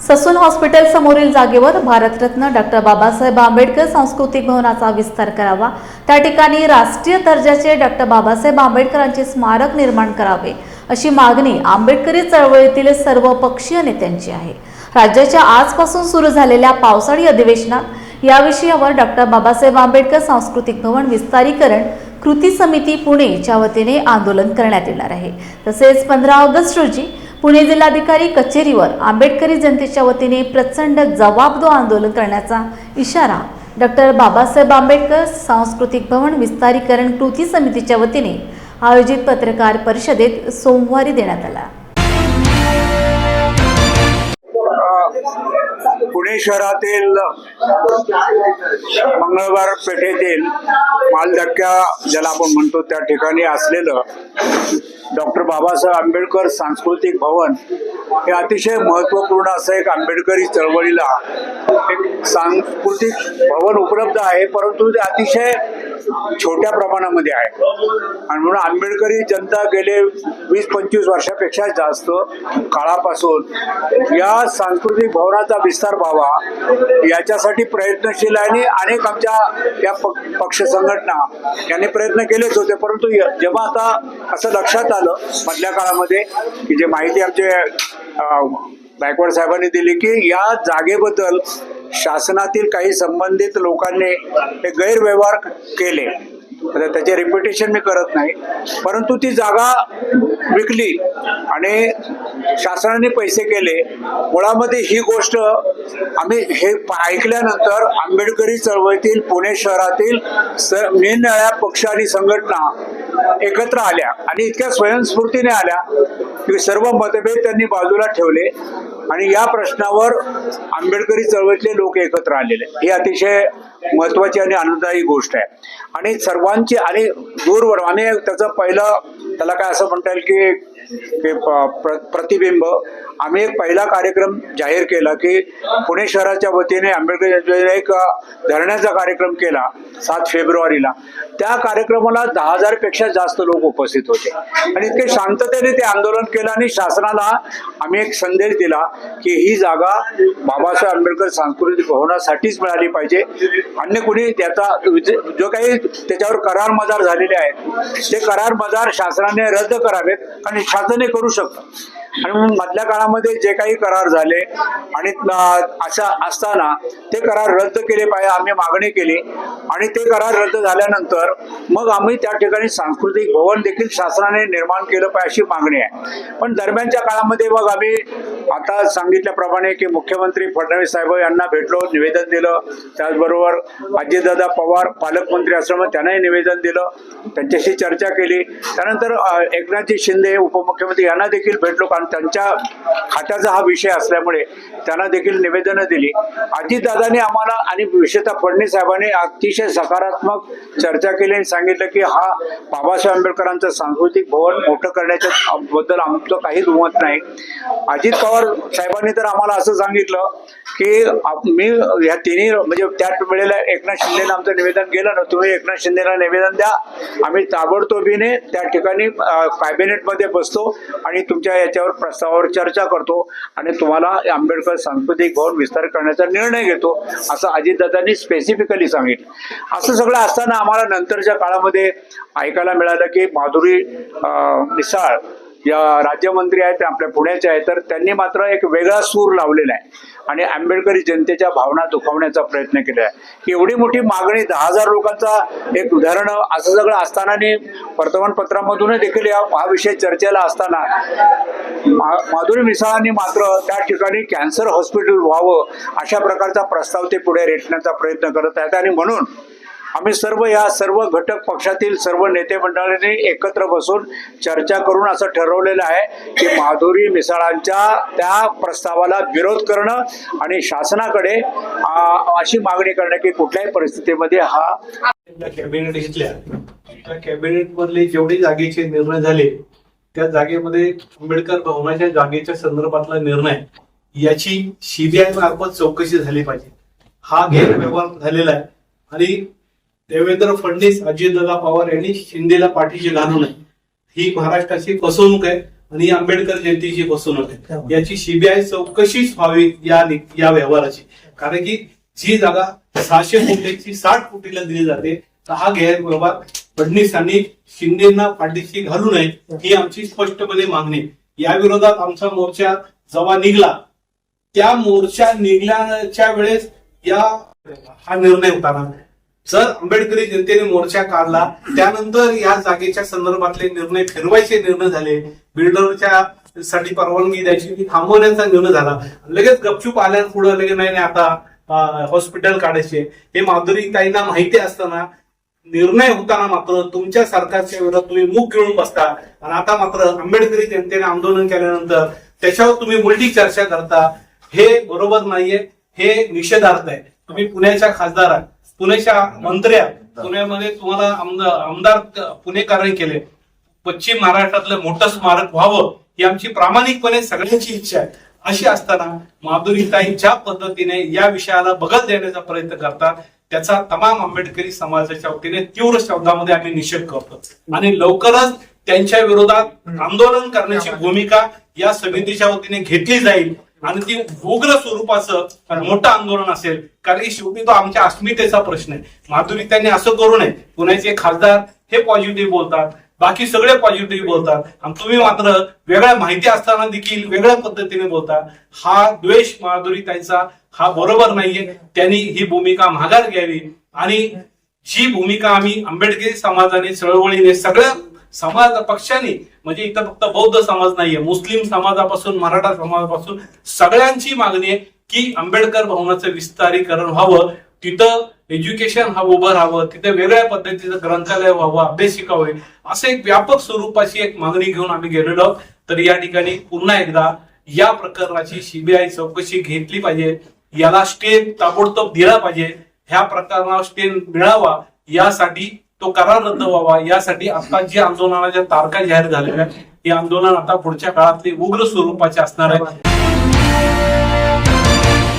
Sassoon hospital समोरील जागेवर Bharat Ratna doctor Babasaheb Ambedkar सांस्कृतिक भवनाचा विस्तार करावा. त्या ठिकाणी राष्ट्रीय दर्जाचे डॉक्टर बाबासाहेब आंबेडकरांचे स्मारक निर्माण करावे अशी मागणी आंबेडकरी चळवळीतील सर्व पक्षीय नेत्यांची आहे. राज्याच्या आजपासून सुरू झालेल्या पावसाळी अधिवेशनात या विषयावर डॉक्टर बाबासाहेब आंबेडकर सांस्कृतिक भवन विस्तारीकरण कृती समिती पुणेच्या वतीने आंदोलन करण्यात येणार आहे. तसेच पंधरा ऑगस्ट रोजी पुणे जिल्हाधिकारी कचेरीवर आंबेडकरी जनतेच्या वतीने प्रचंड जबाबदो आंदोलन करण्याचा इशारा डॉक्टर बाबासाहेब आंबेडकर सांस्कृतिक भवन विस्तारीकरण कृती समितीच्या वतीने आयोजित पत्रकार परिषदेत सोमवारी देण्यात आला. पुणे शहरातील मंगळवार पेठेतील मालधक्क्या ज्याला आपण म्हणतो त्या ठिकाणी असलेलं डॉक्टर बाबासाहेब आंबेडकर सांस्कृतिक भवन हे अतिशय महत्त्वपूर्ण असं एक आंबेडकरी चळवळीला एक सांस्कृतिक भवन उपलब्ध आहे परंतु ते अतिशय छोट्या प्रमाणामध्ये आहे. आणि म्हणून आंबेडकरी जनता गेले वीस पंचवीस वर्षापेक्षा जास्त काळापासून या सांस्कृतिक भवनाचा विस्तार व्हावा याच्यासाठी प्रयत्नशील आहे आणि अनेक आमच्या या पक्ष संघटना यांनी प्रयत्न केलेच होते. परंतु जेव्हा आता असं लक्षात आलं मधल्या काळामध्ये की जे माहिती आमचे बायकवाड गायकवाड साहेबांनी दिली की या जागेबद्दल शासनातील काही संबंधित लोकांनी हे गैरव्यवहार केले. आता त्याचे रिपिटेशन मी करत नाही. परंतु ती जागा विकली आणि शासनाने पैसे केले. मुळामध्ये ही गोष्ट आम्ही हे प- ऐकल्यानंतर आंबेडकरी चळवळीतील पुणे शहरातील स निरनिळ्या पक्ष आणि संघटना एकत्र आल्या आणि इतक्या स्वयंस्फूर्तीने आल्या की सर्व मतभेद त्यांनी बाजूला ठेवले आणि या प्रश्नावर आंबेडकरी चळवळीतले लोक एकत्र आलेले. ही अतिशय महत्वाची आणि आनंददायी गोष्ट आहे. आणि सर्वांची आणि दूरवर आम्ही त्याचं पहिलं त्याला काय असं म्हणता येईल की प्रतिबिंब आम्ही एक पहिला कार्यक्रम जाहीर केला की पुणे शहराच्या वतीने आंबेडकर जयंतीला एक धरण्याचा कार्यक्रम केला सात फेब्रुवारीला. त्या कार्यक्रमाला दहा हजारपेक्षा जास्त लोक उपस्थित होते. आणि इतके शांततेने ते आंदोलन केलं आणि शासनाला आम्ही एक संदेश दिला की ही जागा बाबासाहेब आंबेडकर सांस्कृतिक भवनासाठीच मिळाली पाहिजे. अन्य कुणी त्याचा जो काही त्याच्यावर करार मजार झालेले आहेत ते करार मजार शासनाने रद्द करावेत आणि शासन करू शकतं. आणि मधल्या काळात काळामध्ये जे काही करार झाले आणि अशा असताना ते करार रद्द केले पाहिजे आम्ही मागणी केली. आणि ते करार रद्द झाल्यानंतर मग आम्ही त्या ठिकाणी सांस्कृतिक भवन देखील शासनाने निर्माण केलं पाहिजे अशी मागणी आहे. पण दरम्यानच्या काळामध्ये मग आम्ही आता सांगितल्याप्रमाणे की मुख्यमंत्री फडणवीस साहेब यांना भेटलो निवेदन दिलं. त्याचबरोबर अजितदादा पवार पालकमंत्री असल्यामुळे त्यांनाही निवेदन दिलं. त्यांच्याशी चर्चा केली. त्यानंतर एकनाथजी शिंदे उपमुख्यमंत्री यांना देखील भेटलो. कारण त्यांच्या खात्याचा हा विषय असल्यामुळे त्यांना देखील निवेदनं दिली. अजितदादांनी आम्हाला आणि विशेषतः फडणवीस साहेबांनी अतिशय सकारात्मक चर्चा केली आणि सांगितलं की हा बाबासाहेब आंबेडकरांचं सांस्कृतिक भवन मोठं करण्याच्या बद्दल आमचं काहीच मत नाही. अजित पवार साहेबांनी तर आम्हाला असं सांगितलं की मी ह्या तिन्ही म्हणजे त्या वेळेला एकनाथ शिंदेला आमचं निवेदन गेलं ना तुम्ही एकनाथ शिंदेला निवेदन द्या. आम्ही ताबडतोबीने त्या ठिकाणी कॅबिनेटमध्ये बसतो आणि तुमच्या याच्यावर प्रस्तावावर चर्चा करतो आणि तुम्हाला आंबेडकर सांस्कृतिक भवन विस्तार करण्याचा निर्णय घेतो असं अजितदादांनी स्पेसिफिकली सांगितलं. असं सगळं असताना आम्हाला नंतरच्या काळामध्ये ऐकायला मिळालं की माधुरी मिसाळ या राज्यमंत्री आहेत आपल्या पुण्याचे आहेत तर त्यांनी मात्र एक वेगळा सूर लावलेला आहे. आणि आंबेडकरी जनतेच्या भावना दुखावण्याचा प्रयत्न केला आहे. एवढी मोठी मागणी दहा हजार लोकांचा एक उदाहरण असं सगळं असताना वर्तमानपत्रामधून देखील या हा विषय चर्चेला असताना माधुरी मिसाळांनी मात्र त्या ठिकाणी कॅन्सर हॉस्पिटल व्हावं अशा प्रकारचा प्रस्ताव ते पुढे रेटण्याचा प्रयत्न करत आहेत. आणि म्हणून आम्ही सर्व या सर्व घटक पक्षातील सर्व नेते मंडळांनी एकत्र बसून चर्चा करून असं ठरवलेलं आहे की माधुरी मिसाळांच्या त्या प्रस्तावाला विरोध करणं आणि शासनाकडे अशी मागणी करणं की कुठल्याही परिस्थितीमध्ये हा कॅबिनेट घेतल्या त्या कॅबिनेट मधले जेवढे जागेचे निर्णय झाले त्या जागेमध्ये आंबेडकर भवनाच्या जागेच्या संदर्भातला निर्णय याची सीबीआय मार्फत चौकशी झाली पाहिजे. हा गैरव्यवहार झालेला आहे. आणि देवेंद्र फडणवीस अजितदादा पवार यांनी शिंदेला पाठीशी घालू नये. ही महाराष्ट्राची फसवणूक आहे आणि आंबेडकर जयंतीची फसवणूक आहे. याची सीबीआय चौकशीच व्हावी या या व्यवहाराची. कारण की जी जागा सहाशे कोटीची साठ कोटीला दिली जाते तर हा गैरव्यवहार फडणवीसांनी शिंदेना पाठीशी घालू नये ही आमची स्पष्टपणे मागणी. या विरोधात आमचा मोर्चा जेव्हा निघला त्या मोर्चा निघल्याच्या वेळेस या हा निर्णय होताना. जर आंबेडकरी जनतेने मोर्चा काढला. त्यानंतर या जागेच्या संदर्भातले निर्णय फिरवायचे निर्णय झाले. बिल्डरच्या साठी परवानगी द्यायची ती थांबवण्याचा निर्णय झाला. लगेच गपचूप आल्या पुढे लगेच नाही नाही आता हॉस्पिटल काढायचे. हे माधुरी ताईंना माहिती असताना निर्णय होताना मात्र तुमच्या सरकारच्या विरोधात तुम्ही मुख गिळून बसता. आणि आता मात्र आंबेडकरी जनतेने आंदोलन केल्यानंतर त्याच्यावर तुम्ही मुलटी चर्चा करता. हे बरोबर नाहीये हे निषेधार्थ आहे. तुम्ही पुण्याच्या खासदार आहात. पुण्याच्या मंत्र्या पुण्यामध्ये तुम्हाला आमदार आमदार पुणेकरांनी केले. पश्चिम महाराष्ट्रातलं मोठं स्मारक व्हावं ही आमची प्रामाणिकपणे सगळ्यांची इच्छा आहे. अशी असताना माधुरीताई ज्या पद्धतीने या विषयाला बगल देण्याचा प्रयत्न करतात त्याचा तमाम आंबेडकरी समाजाच्या वतीने तीव्र शब्दामध्ये आम्ही निषेध करतो. आणि लवकरच त्यांच्या विरोधात आंदोलन करण्याची भूमिका या समितीच्या वतीने घेतली जाईल. आणि ती उग्र स्वरूपाचं मोठं आंदोलन असेल. कारण शेवटी तो आमच्या अस्मितेचा प्रश्न आहे. माधुरी त्यांनी असं करू नये. पुण्याचे खासदार हे पॉझिटिव्ह बोलतात. बाकी सगळे पॉझिटिव्ह बोलतात. आणि तुम्ही मात्र वेगळ्या माहिती असताना देखील वेगळ्या पद्धतीने बोलता. हा द्वेष माधुरी त्यांचा हा बरोबर नाहीये. त्यांनी ही भूमिका माघार घ्यावी. आणि जी भूमिका आम्ही आंबेडकरी समाजाने चळवळीने सगळ्या समाज पक्षांनी म्हणजे इथं फक्त बौद्ध समाज नाहीये मुस्लिम समाजापासून मराठा समाजापासून सगळ्यांची मागणी आहे की आंबेडकर भवनाचं विस्तारीकरण व्हावं तिथं एज्युकेशन हा उभं राहावं तिथे वेगळ्या पद्धतीचं ग्रंथालय व्हावं अभ्यासिका होईल असं एक व्यापक स्वरूपाची एक मागणी घेऊन आम्ही गेलेलो आहोत. तर या ठिकाणी पुन्हा एकदा या प्रकरणाची सीबीआय चौकशी घेतली पाहिजे याला स्टे ताबडतोब दिला पाहिजे ह्या प्रकरणावर स्टे मिळावा यासाठी तो करार रद्द व्हावा. यासाठी आता जी आंदोलनाच्या तारखा जाहीर झालेल्या आहेत, हे आंदोलन आता पुढच्या काळातले उग्र स्वरूपाचे असणार आहे.